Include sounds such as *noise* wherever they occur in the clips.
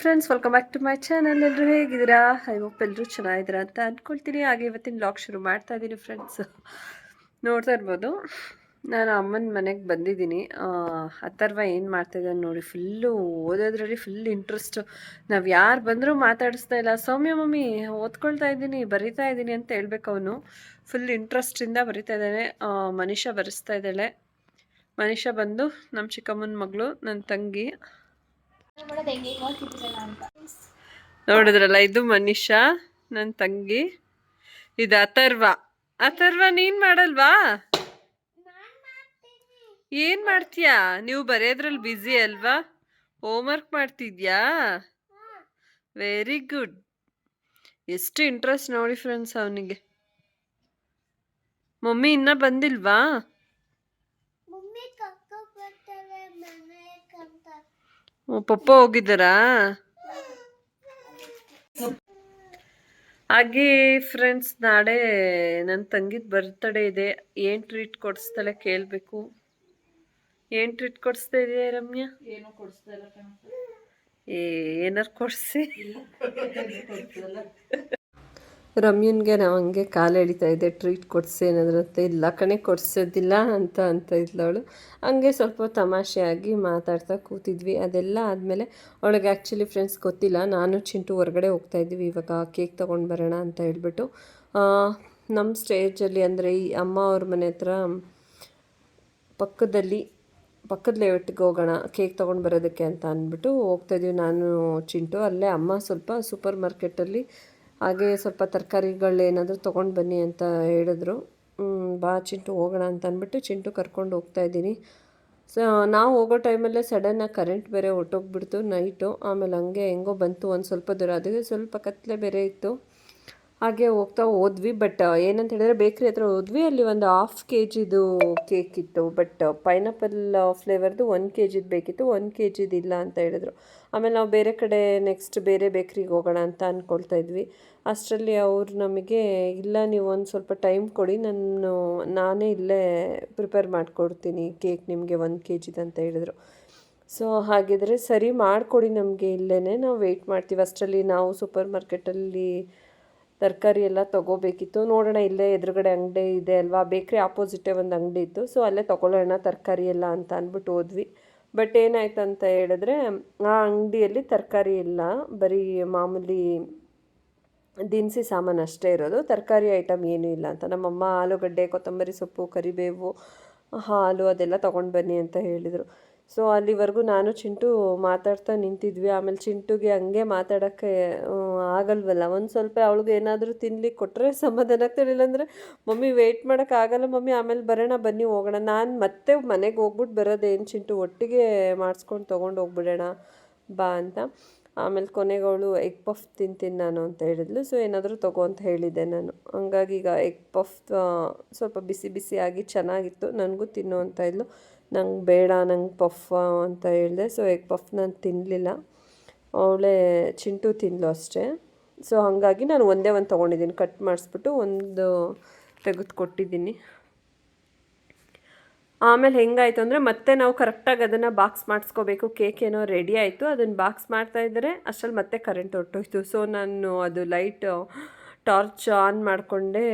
Friends welcome back to my channel ಎಲ್ಲರೂ ಹೇಗಿದ್ದೀರಾ? I hope ಎಲ್ಲರೂ ಚೆನ್ನಾಗಿದ್ದೀರಾ ಅಂತ ಅಂದ್ಕೊಳ್ತೀನಿ ಹಾಗೆ ಇವತ್ತಿನ ಬ್ಲಾಗ್ ಶುರು ಮಾಡ್ತಾ ಇದ್ದೀನಿ ಫ್ರೆಂಡ್ಸ್ ನೋಡ್ತಾ ಇರ್ಬೋದು. ನಾನು ಅಮ್ಮನ ಮನೆಗೆ ಬಂದಿದ್ದೀನಿ. ಅಥರ್ವ ಏನು ಮಾಡ್ತಾಯಿದ್ದಾನೆ ನೋಡಿ ಫುಲ್ಲು ಓದೋದ್ರಲ್ಲಿ ಫುಲ್ ಇಂಟ್ರೆಸ್ಟು ನಾವು ಯಾರು ಬಂದರೂ ಮಾತಾಡಿಸ್ತಾ ಇಲ್ಲ. ಸೌಮ್ಯ ಮಮ್ಮಿ, ಓದ್ಕೊಳ್ತಾ ಇದ್ದೀನಿ, ಬರಿತಾ ಇದ್ದೀನಿ ಅಂತ ಹೇಳ್ಬೇಕು ಅವನು. ಫುಲ್ ಇಂಟ್ರೆಸ್ಟಿಂದ ಬರಿತಾ ಇದ್ದಾನೆ. ಮನುಷ್ಯ ಬರೆಸ್ತಾ ಇದ್ದಾಳೆ. ಮನುಷ್ಯ ಬಂದು ನಮ್ಮ ಚಿಕ್ಕಮ್ಮನ ಮಗಳು ನನ್ನ ತಂಗಿ. ನೋಡಿದ್ರಲ್ಲ, ಇದು ಮನಿಷಾ ನನ್ನ ತಂಗಿ. ಇದು ಅಥರ್ವ. ಅಥರ್ವ, ನೀನ್ ಮಾಡಲ್ವಾ? ಏನ್ ಮಾಡ್ತೀಯಾ? ನೀವು ಬರೆಯೋದ್ರಲ್ಲಿ ಬ್ಯುಸಿ ಅಲ್ವಾ? ಹೋಮ್ವರ್ಕ್ ಮಾಡ್ತಿದ್ಯಾ? ವೆರಿ ಗುಡ್ ಎಷ್ಟು ಇಂಟ್ರೆಸ್ಟ್ ನೋಡಿ ಫ್ರೆಂಡ್ಸ್ ಅವನಿಗೆ. ಮಮ್ಮಿ ಇನ್ನ ಬಂದಿಲ್ವಾ? ಪಪ್ಪ ಹೋಗಿದ್ದಾರಾ? ಹಾಗೆ ಫ್ರೆಂಡ್ಸ್ ನಾಳೆ ನನ್ನ ತಂಗಿದ ಬರ್ತಡೇ ಇದೆ. ಏನು ಟ್ರೀಟ್ ಕೊಡಿಸ್ತಾಳೆ ಕೇಳಬೇಕು. ಏನು ಟ್ರೀಟ್ ಕೊಡಿಸ್ತಾ ಇದೆಯಾ ರಮ್ಯಾ? ಏನು ಕೊಡಿಸ್ತಾ ಇಲ್ಲ ಏನಾರು ಕೊಡಿಸಿ? ರಮ್ಯನ್ಗೆ ನಾವು ಹಂಗೆ ಕಾಲು ಎಳಿತಾ ಇದ್ದೆ ಟ್ರೀಟ್ ಕೊಡಿಸಿ ಏನಾದ್ರಂತೆ ಇಲ್ಲ ಕಣೆ, ಕೊಡ್ಸೋದಿಲ್ಲ ಅಂತ ಅಂತ ಇದ್ಲವಳು. ಹಂಗೆ ಸ್ವಲ್ಪ ತಮಾಷೆಯಾಗಿ ಮಾತಾಡ್ತಾ ಕೂತಿದ್ವಿ. ಅದೆಲ್ಲ ಆದಮೇಲೆ ಅವಳಿಗೆ ಆ್ಯಕ್ಚುಲಿ ಫ್ರೆಂಡ್ಸ್ ಗೊತ್ತಿಲ್ಲ. ನಾನು ಚಿಂಟು ಹೊರಗಡೆ ಹೋಗ್ತಾ ಇದ್ವಿ ಇವಾಗ ಕೇಕ್ ತೊಗೊಂಡು ಬರೋಣ ಅಂತ ಹೇಳ್ಬಿಟ್ಟು ನಮ್ಮ ಸ್ಟೇಜಲ್ಲಿ ಅಂದರೆ ಈ ಅಮ್ಮ ಅವ್ರ ಮನೆ ಹತ್ರ ಪಕ್ಕದಲ್ಲಿ ಪಕ್ಕದ ಲೇಔಟ್ಗೆ ಹೋಗೋಣ ಕೇಕ್ ತೊಗೊಂಡು ಬರೋದಕ್ಕೆ ಅಂತ ಅಂದ್ಬಿಟ್ಟು ಹೋಗ್ತಾಯಿದ್ವಿ ನಾನು ಚಿಂಟು, ಅಲ್ಲೇ ಅಮ್ಮ ಸ್ವಲ್ಪ ಸೂಪರ್ ಮಾರ್ಕೆಟಲ್ಲಿ ಹಾಗೆ ಸ್ವಲ್ಪ ತರಕಾರಿಗಳೇನಾದರೂ ತೊಗೊಂಡು ಬನ್ನಿ ಅಂತ ಹೇಳಿದ್ರು. ಬಾ ಚಿಂಟು, ಹೋಗೋಣ ಅಂತ ಅಂದ್ಬಿಟ್ಟು ಚಿಂಟು ಕರ್ಕೊಂಡು ಹೋಗ್ತಾ ಇದ್ದೀನಿ. ಸೊ ನಾವು ಹೋಗೋ ಟೈಮಲ್ಲೇ ಸಡನ್ನಾಗಿ ಕರೆಂಟ್ ಬೇರೆ ಹೊಟ್ಟೋಗ್ಬಿಡ್ತು ನೈಟು ಆಮೇಲೆ ಹಂಗೆ ಹೆಂಗೋ ಬಂತು ಒಂದು ಸ್ವಲ್ಪ ದೂರ. ಅದಕ್ಕೆ ಸ್ವಲ್ಪ ಕತ್ತಲೆ ಬೇರೆ ಇತ್ತು. ಹಾಗೆ ಹೋಗ್ತಾ ಹೋದ್ವಿ ಬಟ್ ಏನಂತ ಹೇಳಿದ್ರೆ ಬೇಕ್ರಿ ಹತ್ರ ಹೋದ್ವಿ. ಅಲ್ಲಿ ಒಂದು ಹಾಫ್ ಕೆ ಜಿದು ಕೇಕ್ ಇತ್ತು ಬಟ್ ಪೈನಾಪಲ್ ಫ್ಲೇವರ್ದು ಒನ್ ಕೆ ಜಿದು ಬೇಕಿತ್ತು ಒನ್ ಕೆ ಜಿದು ಇಲ್ಲ ಅಂತ ಹೇಳಿದ್ರು. ಆಮೇಲೆ ನಾವು ಬೇರೆ ಕಡೆ ನೆಕ್ಸ್ಟ್ ಬೇರೆ ಬೇಕ್ರಿಗೆ ಹೋಗೋಣ ಅಂತ ಅಂದ್ಕೊಳ್ತಾ ಇದ್ವಿ. ಅಷ್ಟರಲ್ಲಿ ಅವರು ನಮಗೆ, ಇಲ್ಲ ನೀವು ಒಂದು ಸ್ವಲ್ಪ ಟೈಮ್ ಕೊಡಿ, ನಾನು, ನಾನೇ ಇಲ್ಲೇ ಪ್ರಿಪೇರ್ ಮಾಡಿಕೊಡ್ತೀನಿ ಕೇಕ್ ನಿಮಗೆ ಒಂದು ಕೆ ಅಂತ ಹೇಳಿದ್ರು. ಸೊ ಹಾಗಿದ್ರೆ ಸರಿ ಮಾಡಿಕೊಡಿ ನಮಗೆ ಇಲ್ಲೇ ನಾವು ವೆಯ್ಟ್ ಮಾಡ್ತೀವಿ. ಅಷ್ಟರಲ್ಲಿ ನಾವು ಸೂಪರ್ ಮಾರ್ಕೆಟಲ್ಲಿ ತರಕಾರಿ ಎಲ್ಲ ತೊಗೋಬೇಕಿತ್ತು. ನೋಡೋಣ ಇಲ್ಲೇ ಎದುರುಗಡೆ ಅಂಗಡಿ ಇದೆ ಅಲ್ವಾ, ಬೇಕ್ರಿ ಆಪೋಸಿಟೇ ಒಂದು ಅಂಗಡಿ ಇತ್ತು. ಸೊ ಅಲ್ಲೇ ತೊಗೊಳ್ಳೋಣ ತರಕಾರಿ ಎಲ್ಲ ಅಂತ ಅಂದ್ಬಿಟ್ಟು ಹೋದ್ವಿ. ಬಟ್ ಏನಾಯ್ತು ಅಂತ ಹೇಳಿದ್ರೆ, ಆ ಅಂಗಡಿಯಲ್ಲಿ ತರಕಾರಿ ಇಲ್ಲ, ಬರೀ ಮಾಮೂಲಿ ದಿನಸಿ ಸಾಮಾನು ಅಷ್ಟೇ ಇರೋದು. ತರಕಾರಿ ಐಟಮ್ ಏನೂ ಇಲ್ಲ ಅಂತ. ನಮ್ಮಮ್ಮ ಆಲೂಗಡ್ಡೆ, ಕೊತ್ತಂಬರಿ ಸೊಪ್ಪು, ಕರಿಬೇವು, ಹಾಲು ಅದೆಲ್ಲ ತೊಗೊಂಡು ಬನ್ನಿ ಅಂತ ಹೇಳಿದರು. ಸೊ ಅಲ್ಲಿವರೆಗೂ ನಾನು ಚಿಂಟು ಮಾತಾಡ್ತಾ ನಿಂತಿದ್ವಿ. ಆಮೇಲೆ ಚಿಂಟುಗೆ ಹಂಗೆ ಮಾತಾಡೋಕ್ಕೆ ಆಗಲ್ವಲ್ಲ. ಒಂದು ಸ್ವಲ್ಪ ಅವಳಿಗೆ ಏನಾದರೂ ತಿನ್ಲಿಕ್ಕೆ ಕೊಟ್ಟರೆ ಸಮಾಧಾನ ಆಗ್ತಾಳೆ. ಅಂದರೆ ಮಮ್ಮಿ ವೆಯ್ಟ್ ಮಾಡೋಕ್ಕಾಗಲ್ಲ ಮಮ್ಮಿ. ಆಮೇಲೆ ಬರೋಣ, ಬನ್ನಿ, ಹೋಗೋಣ. ನಾನು ಮತ್ತೆ ಮನೆಗೆ ಹೋಗ್ಬಿಟ್ಟು ಬರೋದೇನು ಚಿಂಟು? ಒಟ್ಟಿಗೆ ಮಾಡಿಸ್ಕೊಂಡು ತೊಗೊಂಡು ಹೋಗ್ಬಿಡೋಣ. ಬಾ ಅಂತ. ಆಮೇಲೆ ಕೊನೆಗಳು ಎಗ್ ಪಫ್ ತಿಂತೀನಿ ನಾನು ಅಂತ ಹೇಳಿದ್ಲು. ಸೊ ಏನಾದರೂ ತಗೋ ಅಂತ ಹೇಳಿದ್ದೆ ನಾನು. ಹಂಗಾಗಿ ಈಗ ಎಗ್ ಪಫ್ ಸ್ವಲ್ಪ ಬಿಸಿ ಬಿಸಿಯಾಗಿ ಚೆನ್ನಾಗಿತ್ತು. ನನಗೂ ತಿನ್ನು ಅಂತ ಇದ್ಲು. ನಂಗೆ ಬೇಡ, ನಂಗೆ ಪಫ್ ಅಂತ ಹೇಳಿದೆ. ಸೊ ಎಗ್ ಪಫ್ ನಾನು ತಿನ್ನಲಿಲ್ಲ ಅವಳೇ ಚಿಂಟು ತಿಂದ್ಲು ಅಷ್ಟೇ. ಸೊ ಹಾಗಾಗಿ ನಾನು ಒಂದೇ ಒಂದು ತೊಗೊಂಡಿದ್ದೀನಿ. ಕಟ್ ಮಾಡಿಸ್ಬಿಟ್ಟು ಒಂದು ತೆಗೆದು ಕೊಟ್ಟಿದ್ದೀನಿ ಆಮೇಲೆ ಹೆಂಗಾಯ್ತು ಅಂದರೆ ಮತ್ತೆ ನಾವು ಕರೆಕ್ಟಾಗಿ ಅದನ್ನು ಬಾಕ್ಸ್ ಮಾಡಿಸ್ಕೋಬೇಕು ಕೇಕ್ ಏನೋ ರೆಡಿ ಆಯಿತು, ಅದನ್ನು ಬಾಕ್ಸ್ ಮಾಡ್ತಾ ಇದ್ದರೆ ಅಷ್ಟರಲ್ಲಿ ಮತ್ತೆ ಕರೆಂಟ್ ಹೊರಟೋಯ್ತು. ಸೊ ನಾನು ಅದು ಲೈಟ್ ಟಾರ್ಚ್ ಆನ್ ಮಾಡಿಕೊಂಡೆ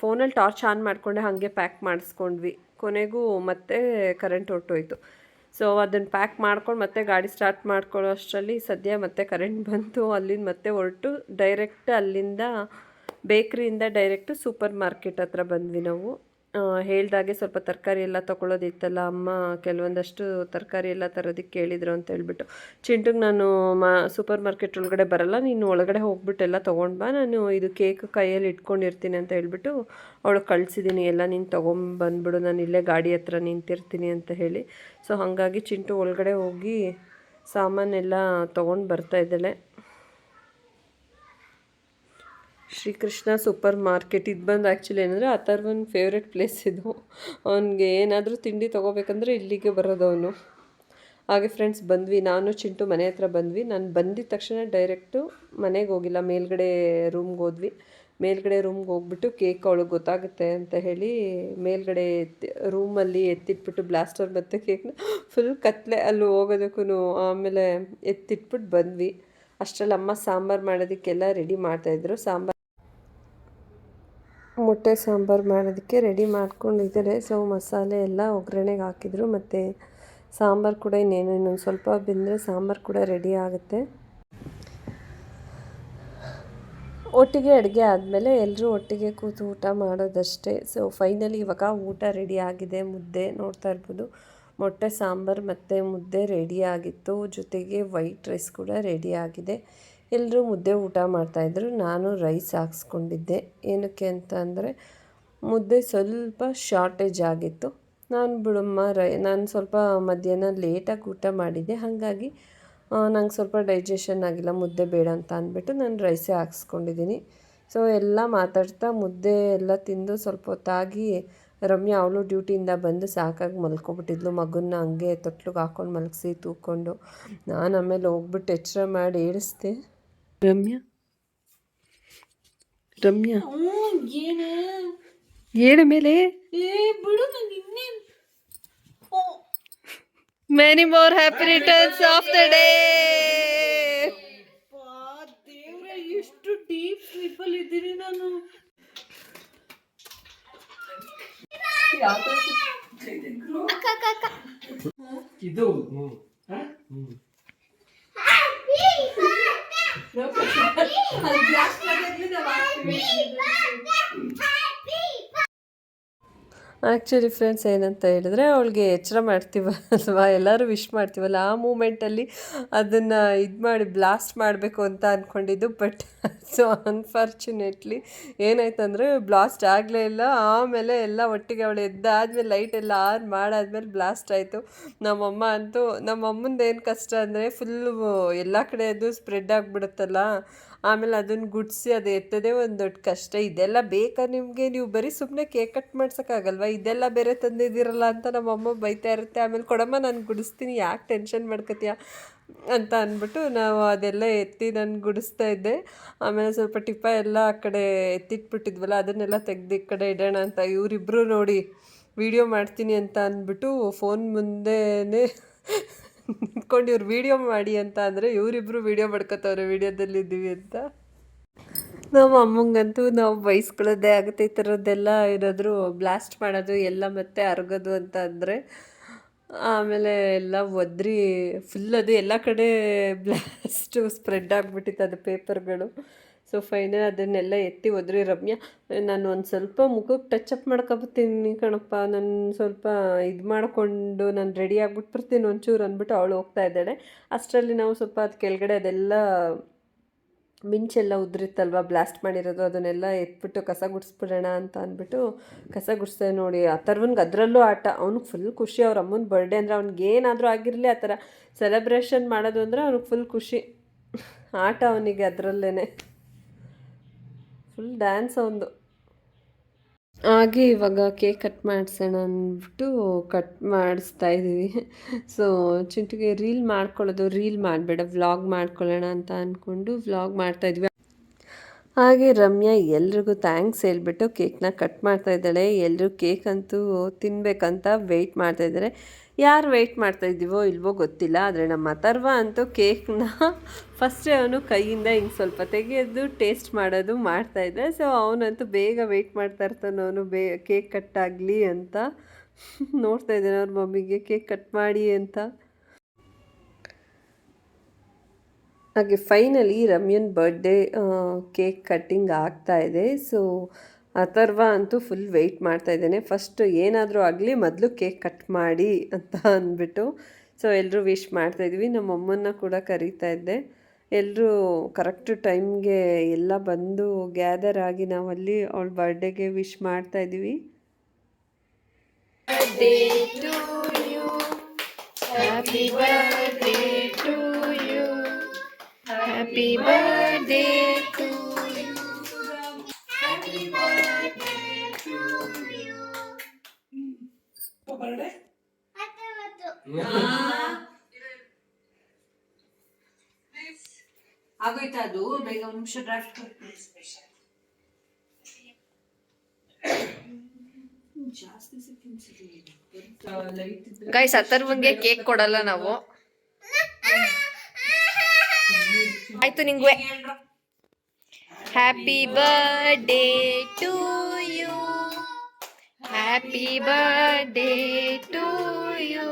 ಫೋನಲ್ಲಿ ಟಾರ್ಚ್ ಆನ್ ಮಾಡಿಕೊಂಡೆ, ಹಾಗೆ ಪ್ಯಾಕ್ ಮಾಡಿಸ್ಕೊಂಡ್ವಿ. ಕೊನೆಗೂ ಮತ್ತೆ ಕರೆಂಟ್ ಹೊರಟೋಯ್ತು. ಸೊ ಅದನ್ನು ಪ್ಯಾಕ್ ಮಾಡ್ಕೊಂಡು ಮತ್ತೆ ಗಾಡಿ ಸ್ಟಾರ್ಟ್ ಮಾಡ್ಕೊಳ್ಳೋ ಅಷ್ಟರಲ್ಲಿ ಸದ್ಯ ಮತ್ತೆ ಕರೆಂಟ್ ಬಂತು. ಅಲ್ಲಿಂದ ಮತ್ತೆ ಹೊರಟು ಡೈರೆಕ್ಟ್ ಅಲ್ಲಿಂದ ಬೇಕ್ರಿಯಿಂದ ಡೈರೆಕ್ಟ್ ಸೂಪರ್ ಮಾರ್ಕೆಟ್ ಹತ್ರ ಬಂದ್ವಿ ನಾವು. ಹೇಳ್ದಾಗೆ ಸ್ವಲ್ಪ ತರಕಾರಿ ಎಲ್ಲ ತೊಗೊಳೋದಿತ್ತಲ್ಲ ಅಮ್ಮ ಕೆಲವೊಂದಷ್ಟು ತರಕಾರಿ ಎಲ್ಲ ತರೋದಕ್ಕೆ ಕೇಳಿದ್ರು ಅಂತ ಹೇಳ್ಬಿಟ್ಟು. ಚಿಂಟುಗೆ ನಾನು ಮಾ, ಸೂಪರ್ ಮಾರ್ಕೆಟ್ ಒಳಗಡೆ ಬರಲ್ಲ, ನೀನು ಒಳಗಡೆ ಹೋಗ್ಬಿಟ್ಟು ಎಲ್ಲ ತೊಗೊಂಡು ಬಾ, ನಾನು ಇದು ಕೇಕ್ ಕೈಯಲ್ಲಿ ಇಟ್ಕೊಂಡಿರ್ತೀನಿ ಅಂತ ಹೇಳ್ಬಿಟ್ಟು ಅವಳು ಕಳಿಸಿದ್ದೀನಿ ಎಲ್ಲ ನೀನು ತೊಗೊಂಬಂದ್ಬಿಡು ನಾನು ಇಲ್ಲೇ ಗಾಡಿ ಹತ್ರ ನಿಂತಿರ್ತೀನಿ ಅಂತ ಹೇಳಿ. ಸೊ ಹಾಗಾಗಿ ಚಿಂಟು ಒಳಗಡೆ ಹೋಗಿ ಸಾಮಾನೆಲ್ಲ ತೊಗೊಂಡು ಬರ್ತಾ ಇದ್ದಾಳೆ. Srikrishna super market. ಇದು ಬಂದು ಆ್ಯಕ್ಚುಲಿ ಏನಂದರೆ ಅಥರ್ವನ್ ಫೇವ್ರೆಟ್ ಪ್ಲೇಸ್ ಇದು. ಅವನಿಗೆ ಏನಾದರೂ ತಿಂಡಿ ತೊಗೋಬೇಕಂದ್ರೆ ಇಲ್ಲಿಗೆ ಬರೋದು ಅವನು. ಹಾಗೆ ಫ್ರೆಂಡ್ಸ್ ಬಂದ್ವಿ. ನಾನು, ಚಿಂಟು ಮನೆ ಹತ್ರ ಬಂದ್ವಿ. ನಾನು ಬಂದಿದ ತಕ್ಷಣ ಡೈರೆಕ್ಟು ಮನೆಗೆ ಹೋಗಿಲ್ಲ. ಮೇಲ್ಗಡೆ ರೂಮ್ಗೆ ಹೋದ್ವಿ. ಮೇಲ್ಗಡೆ ರೂಮ್ಗೆ ಹೋಗ್ಬಿಟ್ಟು ಕೇಕ್ ಅವಳಿಗೆ ಗೊತ್ತಾಗುತ್ತೆ ಅಂತ ಹೇಳಿ ಮೇಲ್ಗಡೆ ಎತ್ತಿ ರೂಮಲ್ಲಿ ಎತ್ತಿಟ್ಬಿಟ್ಟು ಬ್ಲಾಸ್ಟರ್ ಮತ್ತು ಕೇಕ್ನ ಫುಲ್ ಕತ್ಲೆ ಅಲ್ಲಿ ಹೋಗೋದಕ್ಕೂ ಆಮೇಲೆ ಎತ್ತಿಟ್ಬಿಟ್ಟು ಬಂದ್ವಿ. ಅಷ್ಟರಲ್ಲಿ ಅಮ್ಮ ಸಾಂಬಾರು ಮಾಡೋದಕ್ಕೆಲ್ಲ ರೆಡಿ ಮಾಡ್ತಾಯಿದ್ರು ಸಾಂಬಾರು ಮೊಟ್ಟೆ, ಸಾಂಬಾರು ಮಾಡೋದಕ್ಕೆ ರೆಡಿ ಮಾಡ್ಕೊಂಡಿದ್ದಾರೆ. ಸೊ ಮಸಾಲೆ ಎಲ್ಲ ಒಗ್ಗರಣೆಗೆ ಹಾಕಿದರು. ಮತ್ತು ಸಾಂಬಾರು ಕೂಡ ಇನ್ನೇನು, ಇನ್ನೊಂದು ಸ್ವಲ್ಪ ಬೆಂದರೆ ಸಾಂಬಾರು ಕೂಡ ರೆಡಿ ಆಗುತ್ತೆ. ಒಟ್ಟಿಗೆ ಅಡುಗೆ ಆದಮೇಲೆ ಎಲ್ಲರೂ ಒಟ್ಟಿಗೆ ಕೂತು ಊಟ ಮಾಡೋದಷ್ಟೇ. ಸೊ ಫೈನಲಿ ಇವಾಗ ಊಟ ರೆಡಿ ಆಗಿದೆ. ಮುದ್ದೆ ನೋಡ್ತಾ ಇರ್ಬೋದು. ಮೊಟ್ಟೆ, ಸಾಂಬಾರು ಮತ್ತು ಮುದ್ದೆ ರೆಡಿ ಆಗಿತ್ತು. ಜೊತೆಗೆ ವೈಟ್ ರೈಸ್ ಕೂಡ ರೆಡಿ ಆಗಿದೆ. ಎಲ್ಲರೂ ಮುದ್ದೆ ಊಟ ಮಾಡ್ತಾಯಿದ್ರು. ನಾನು ರೈಸ್ ಹಾಕ್ಸ್ಕೊಂಡಿದ್ದೆ. ಏನಕ್ಕೆ ಅಂತ ಅಂದರೆ, ಮುದ್ದೆ ಸ್ವಲ್ಪ ಶಾರ್ಟೇಜ್ ಆಗಿತ್ತು. ನಾನು ಬಿಡಮ್ಮ, ರೈ, ನಾನು ಸ್ವಲ್ಪ ಮಧ್ಯಾಹ್ನ ಲೇಟಾಗಿ ಊಟ ಮಾಡಿದ್ದೆ. ಹಾಗಾಗಿ ನಂಗೆ ಸ್ವಲ್ಪ ಡೈಜೆಷನ್ ಆಗಿಲ್ಲ, ಮುದ್ದೆ ಬೇಡ ಅಂತ ಅಂದ್ಬಿಟ್ಟು ನಾನು ರೈಸೇ ಹಾಕ್ಸ್ಕೊಂಡಿದ್ದೀನಿ. ಸೊ ಎಲ್ಲ ಮಾತಾಡ್ತಾ ಮುದ್ದೆ ಎಲ್ಲ ತಿಂದು ಸ್ವಲ್ಪ ಹೊತ್ತಾಗಿ ರಮ್ಯಾ ಅವಳು ಡ್ಯೂಟಿಯಿಂದ ಬಂದು ಸಾಕಾಗಿ ಮಲ್ಕೊಬಿಟ್ಟಿದ್ಲು ಮಗುನ ಹಂಗೆ ತೊಟ್ಲಿಗೆ ಹಾಕ್ಕೊಂಡು ಮಲಗಿಸಿ ತೂಕೊಂಡು ನಾನು ಆಮೇಲೆ ಹೋಗ್ಬಿಟ್ಟು ಎಚ್ಚರ ಮಾಡಿ ಏಳಿಸ್ದೆ. ರಮ್ಯಾ? ರಮ್ಯಾ? ಏನ? ಮೇಲೆ? Many more happy returns of the day ದೇವ್ರೆ ಎಷ್ಟು ಡೀಪ್ ಸ್ಲೀಪಲ್ ಇದ್ದೀನಿ ನಾನು. ಇದು ಹ್ಮ್. नको ಆ್ಯಕ್ಚುಲಿ ಫ್ರೆಂಡ್ಸ್ ಏನಂತ ಹೇಳಿದ್ರೆ, ಅವಳಿಗೆ ಎಚ್ಚರ ಮಾಡ್ತೀವಲ್ವ ಎಲ್ಲರೂ ವಿಶ್ ಮಾಡ್ತೀವಲ್ಲ? ಆ ಮೂಮೆಂಟಲ್ಲಿ ಅದನ್ನು ಇದು ಮಾಡಿ ಬ್ಲಾಸ್ಟ್ ಮಾಡಬೇಕು ಅಂತ ಅಂದ್ಕೊಂಡಿದ್ದು ಬಟ್ ಸೊ *laughs* ಅನ್ಫಾರ್ಚುನೇಟ್ಲಿ ಏನಾಯ್ತಂದರೆ ಬ್ಲಾಸ್ಟ್ ಆಗಲೇ ಇಲ್ಲ. ಆಮೇಲೆ ಎಲ್ಲ ಒಟ್ಟಿಗೆ ಅವಳು ಎದ್ದಾದ್ಮೇಲೆ ಲೈಟ್ ಎಲ್ಲ ಆನ್ ಮಾಡಾದ್ಮೇಲೆ ಬ್ಲಾಸ್ಟ್ ಆಯಿತು. ನಮ್ಮಮ್ಮ ಅಂತೂ ನಮ್ಮಮ್ಮಂದು ಏನು ಕಷ್ಟ ಅಂದರೆ ಫುಲ್ಲು ಎಲ್ಲ ಕಡೆ ಅದು ಸ್ಪ್ರೆಡ್ ಆಗಿಬಿಡುತ್ತಲ್ಲ? ಆಮೇಲೆ ಅದನ್ನು ಗುಡಿಸಿ ಅದು ಎತ್ತದೇ ಒಂದು ದೊಡ್ಡ ಕಷ್ಟ. ಇದೆಲ್ಲ ಬೇಕಾ ನಿಮಗೆ? ನೀವು ಬರೀ ಸುಮ್ಮನೆ ಕೇಕ್ ಕಟ್ ಮಾಡ್ಸೋಕ್ಕಾಗಲ್ವಾ ಇದೆಲ್ಲ ಬೇರೆ ತಂದಿದ್ದೀರಲ್ಲ ಅಂತ ನಮ್ಮಮ್ಮ ಬೈತಾ ಇರುತ್ತೆ. ಆಮೇಲೆ ಕೊಡಮ್ಮ ನಾನು ಗುಡಿಸ್ತೀನಿ. ಯಾಕೆ ಟೆನ್ಷನ್ ಮಾಡ್ಕೊತೀಯ ಅಂತ ಅಂದ್ಬಿಟ್ಟು ನಾವು ಅದೆಲ್ಲ ಎತ್ತಿ ನಾನು ಗುಡಿಸ್ತಾ ಇದ್ದೆ. ಆಮೇಲೆ ಸ್ವಲ್ಪ ಟಿಪ್ಪ ಎಲ್ಲ ಆ ಕಡೆ ಎತ್ತಿಟ್ಬಿಟ್ಟಿದ್ವಲ್ಲ, ಅದನ್ನೆಲ್ಲ ತೆಗೆದು ಈ ಕಡೆ ಇಡೋಣ ಅಂತ. ಇವರಿಬ್ಬರು ನೋಡಿ, ವಿಡಿಯೋ ಮಾಡ್ತೀನಿ ಅಂತ ಅಂದ್ಬಿಟ್ಟು ಫೋನ್ ಮುಂದೆನೇ ನಿಂತ್ಕೊಂಡು ಇವ್ರು ವೀಡಿಯೋ ಮಾಡಿ ಅಂತ ಅಂದರೆ ಇವರಿಬ್ಬರು ವೀಡಿಯೋ ಮಾಡ್ಕೋತವ್ರೆ ವೀಡಿಯೋದಲ್ಲಿ ಇದ್ದೀವಿ ಅಂತ. ನಮ್ಮ ಅಮ್ಮಂಗಂತೂ ನಾವು ಬಯಸ್ಕೊಳ್ಳೋದೇ ಆಗುತ್ತೆ, ಈ ಥರದ್ದೆಲ್ಲ ಏನಾದರೂ ಬ್ಲಾಸ್ಟ್ ಮಾಡೋದು, ಎಲ್ಲ ಮತ್ತೆ ಅರಗೋದು ಅಂತ ಅಂದರೆ, ಆಮೇಲೆ ಎಲ್ಲ ಒದ್ರಿ ಫುಲ್ ಅದು ಎಲ್ಲ ಕಡೆ ಬ್ಲಾಸ್ಟು ಸ್ಪ್ರೆಡ್ ಆಗಿಬಿಟ್ಟಿತ್ತು ಅದು ಪೇಪರ್ಗಳು ಸೊ ಫೈನಲ್ ಅದನ್ನೆಲ್ಲ ಎತ್ತಿ ಒದ್ರಿ ರಮ್ಯಾ. ನಾನು ಒಂದು ಸ್ವಲ್ಪ ಮುಖಕ್ಕೆ ಟಚ್ ಅಪ್ ಮಾಡ್ಕೊಬತ್ತೀನಿ ಕಣಪ್ಪ. ನಾನು ಸ್ವಲ್ಪ ಇದು ಮಾಡಿಕೊಂಡು ನಾನು ರೆಡಿ ಆಗಿಬಿಟ್ಬಿಡ್ತೀನಿ ಒಂಚೂರು ಅಂದ್ಬಿಟ್ಟು ಅವಳು ಹೋಗ್ತಾ ಇದ್ದಾಳೆ. ಅಷ್ಟರಲ್ಲಿ ನಾವು ಸ್ವಲ್ಪ ಅದು ಕೆಳಗಡೆ ಅದೆಲ್ಲ ಮಿಂಚೆಲ್ಲ ಉದುರಿತ್ತಲ್ವ? ಬ್ಲಾಸ್ಟ್ ಮಾಡಿರೋದು, ಅದನ್ನೆಲ್ಲ ಎತ್ಬಿಟ್ಟು ಕಸ ಗುಡಿಸ್ಬಿಡೋಣ ಅಂತ ಅಂದ್ಬಿಟ್ಟು ಕಸ ಗುಡಿಸ್ದೆ ನೋಡಿ. ಆ ಥರವನ್ಗೆ ಅದರಲ್ಲೂ ಆಟ. ಅವ್ನಿಗೆ ಫುಲ್ ಖುಷಿ. ಅವ್ರ ಅಮ್ಮನ ಬರ್ಡೇ ಅಂದರೆ ಅವ್ನಿಗೆ ಏನಾದರೂ ಆಗಿರಲಿ ಆ ಥರ. ಸೆಲೆಬ್ರೇಷನ್ ಮಾಡೋದು ಅಂದರೆ ಅವ್ನಿಗೆ ಫುಲ್ ಖುಷಿ. ಆಟ ಅವನಿಗೆ ಅದರಲ್ಲೇ ಫುಲ್ ಡ್ಯಾನ್ಸ್ ಒಂದು. ಹಾಗೆ ಇವಾಗ ಕೇಕ್ ಕಟ್ ಮಾಡಿಸೋಣ ಅಂದ್ಬಿಟ್ಟು ಕಟ್ ಮಾಡಿಸ್ತಾ ಇದ್ದೀವಿ. ಸೊ ಚಿಂಟಿಗೆ ರೀಲ್ ಮಾಡ್ಕೊಳ್ಳೋದು ರೀಲ್ ಮಾಡಬೇಡ ವ್ಲಾಗ್ ಮಾಡ್ಕೊಳ್ಳೋಣ ಅಂತ ಅಂದ್ಕೊಂಡು ವ್ಲಾಗ್ ಮಾಡ್ತಾಯಿದ್ವಿ ಹಾಗೆ ರಮ್ಯಾ ಎಲ್ರಿಗೂ ಥ್ಯಾಂಕ್ಸ್ ಹೇಳ್ಬಿಟ್ಟು ಕೇಕ್ನ ಕಟ್ ಮಾಡ್ತಾ ಇದ್ದಾಳೆ. ಎಲ್ಲರೂ ಕೇಕ್ ಅಂತೂ ತಿನ್ಬೇಕಂತ ವೆಯ್ಟ್ ಮಾಡ್ತಾ ಇದ್ದಾರೆ. ಯಾರು ವೆಯ್ಟ್ ಮಾಡ್ತಾ ಇದ್ದೀವೋ ಇಲ್ವೋ ಗೊತ್ತಿಲ್ಲ, ಆದರೆ ನಮ್ಮ ಅಥರ್ವ ಅಂತೂ ಕೇಕ್ನ ಫಸ್ಟೇ ಅವನು ಕೈಯಿಂದ ಹಿಂಗೆ ಸ್ವಲ್ಪ ತೆಗೆಯೋದು ಟೇಸ್ಟ್ ಮಾಡೋದು ಮಾಡ್ತಾ ಇದ್ದ ಸೊ ಅವನಂತೂ ಬೇಗ ವೆಯ್ಟ್ ಮಾಡ್ತಾ ಇರ್ತಾನೆ, ಅವನು ಬೇ ಕೇಕ್ ಕಟ್ ಆಗಲಿ ಅಂತ. ನೋಡ್ತಾ ಇದ್ದಾನೆ ಅವ್ರ ಮಮ್ಮಿಗೆ ಕೇಕ್ ಕಟ್ ಮಾಡಿ ಅಂತ. ಹಾಗೆ ಫೈನಲಿ ರಮ್ಯನ್ ಬರ್ಡೇ ಕೇಕ್ ಕಟ್ಟಿಂಗ್ ಆಗ್ತಾ ಇದೆ ಸೊ ಅಥರ್ವ ಅಂತೂ ಫುಲ್ ವೆಯ್ಟ್ ಮಾಡ್ತಾ ಇದ್ದೇನೆ. ಫಸ್ಟ್ ಏನಾದರೂ ಆಗಲಿ ಮೊದಲು ಕೇಕ್ ಕಟ್ ಮಾಡಿ ಅಂತ ಅಂದ್ಬಿಟ್ಟು ಸೊ ಎಲ್ಲರೂ ವಿಶ್ ಮಾಡ್ತಾಯಿದ್ವಿ ನಮ್ಮ ಅಮ್ಮನ್ನ ಕೂಡ ಕರೀತಾ ಇದ್ದೆ. ಎಲ್ಲರೂ ಕರೆಕ್ಟ್ ಟೈಮ್ಗೆ ಎಲ್ಲ ಬಂದು ಗ್ಯಾದರ್ ಆಗಿ ನಾವಲ್ಲಿ ಅವಳ ಬರ್ಡೇಗೆ ವಿಶ್ ಮಾಡ್ತಾ ಹ್ಯಾಪಿ ಬರ್ಡೆ ಆಗೋಯ್ತಾ ಅದು? ಬೇಗ ಒಂದು ನಿಮಿಷ ಡ್ರಾಫ್ಟ್ ಗೈಸ್ ಅಥರ್ವಂಗೆ ಕೇಕ್ ಕೊಡಲ್ಲ ನಾವು. ಆಯ್ತು ನಿಂಗೆ. Happy birthday to you happy birthday to you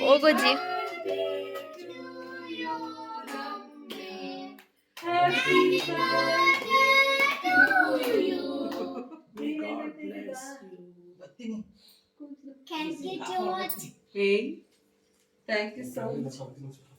Oh বুঝি Thank you. Thank you so much.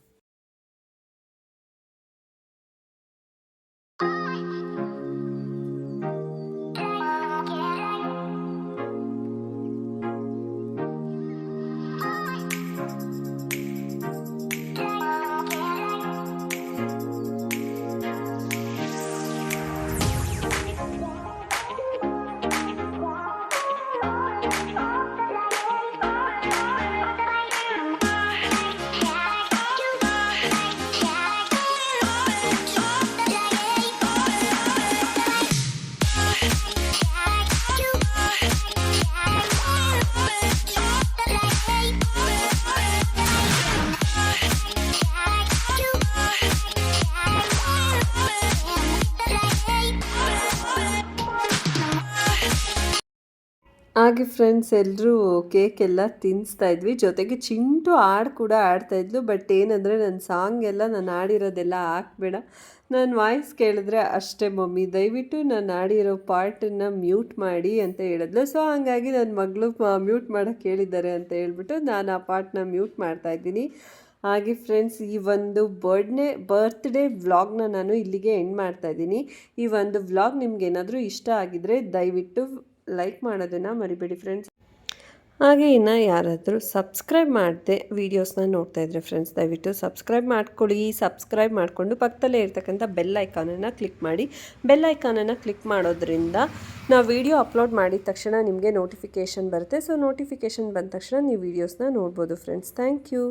ಹಾಗೆ ಫ್ರೆಂಡ್ಸ್ ಎಲ್ಲರೂ ಕೇಕ್ ಎಲ್ಲ ತಿನ್ನಿಸ್ತಾ ಇದ್ವಿ. ಜೊತೆಗೆ ಚಿಂಟು ಹಾಡು ಕೂಡ ಆಡ್ತಾ ಇದ್ಲು. ಬಟ್ ಏನಂದರೆ ನನ್ನ ಸಾಂಗ್ ಎಲ್ಲ ನಾನು ಆಡಿರೋದೆಲ್ಲ ಹಾಕ್ಬೇಡ. ನನ್ನ ವಾಯ್ಸ್ ಕೇಳಿದ್ರೆ ಅಷ್ಟೇ ಮಮ್ಮಿ. ದಯವಿಟ್ಟು ನಾನು ಆಡಿರೋ ಪಾರ್ಟನ್ನು ಮ್ಯೂಟ್ ಮಾಡಿ ಅಂತ ಹೇಳಿದ್ಲು. ಸೊ ಹಾಗಾಗಿ ನನ್ನ ಮಗಳು ಮ್ಯೂಟ್ ಮಾಡೋಕ್ಕೆ ಹೇಳಿದ್ದಾರೆ ಅಂತ ಹೇಳ್ಬಿಟ್ಟು ನಾನು ಆ ಪಾರ್ಟ್ನ ಮ್ಯೂಟ್ ಮಾಡ್ತಾ ಇದ್ದೀನಿ. ಹಾಗೆ ಫ್ರೆಂಡ್ಸ್ ಈ ಒಂದು ಬರ್ಡ್ನೇ ಬರ್ತ್ಡೇ ವ್ಲಾಗ್ನ ನಾನು ಇಲ್ಲಿಗೆ ಎಂಡ್ ಮಾಡ್ತಾ ಇದ್ದೀನಿ. ಈ ಒಂದು ವ್ಲಾಗ್ ನಿಮ್ಗೆ ಏನಾದರೂ ಇಷ್ಟ ಆಗಿದರೆ ದಯವಿಟ್ಟು ಲೈಕ್ ಮಾಡೋದನ್ನು ಮರಿಬೇಡಿ ಫ್ರೆಂಡ್ಸ್ ಹಾಗೆ ಇನ್ನು ಯಾರಾದರೂ ಸಬ್ಸ್ಕ್ರೈಬ್ ಮಾಡದೆ ವೀಡಿಯೋಸ್ನ ನೋಡ್ತಾ ಇದ್ರೆ ಫ್ರೆಂಡ್ಸ್ ದಯವಿಟ್ಟು ಸಬ್ಸ್ಕ್ರೈಬ್ ಮಾಡ್ಕೊಳ್ಳಿ. ಸಬ್ಸ್ಕ್ರೈಬ್ ಮಾಡಿಕೊಂಡು ಪಕ್ಕದಲ್ಲೇ ಇರ್ತಕ್ಕಂಥ ಬೆಲ್ ಐಕಾನನ್ನು ಕ್ಲಿಕ್ ಮಾಡಿ. ಬೆಲ್ ಐಕಾನನ್ನು ಕ್ಲಿಕ್ ಮಾಡೋದ್ರಿಂದ ನಾವು ವೀಡಿಯೋ ಅಪ್ಲೋಡ್ ಮಾಡಿದ ತಕ್ಷಣ ನಿಮಗೆ ನೋಟಿಫಿಕೇಷನ್ ಬರುತ್ತೆ. ಸೊ ನೋಟಿಫಿಕೇಷನ್ ಬಂದ ತಕ್ಷಣ ನೀವು ವೀಡಿಯೋಸ್ನ ನೋಡ್ಬೋದು ಫ್ರೆಂಡ್ಸ್ ಥ್ಯಾಂಕ್ ಯು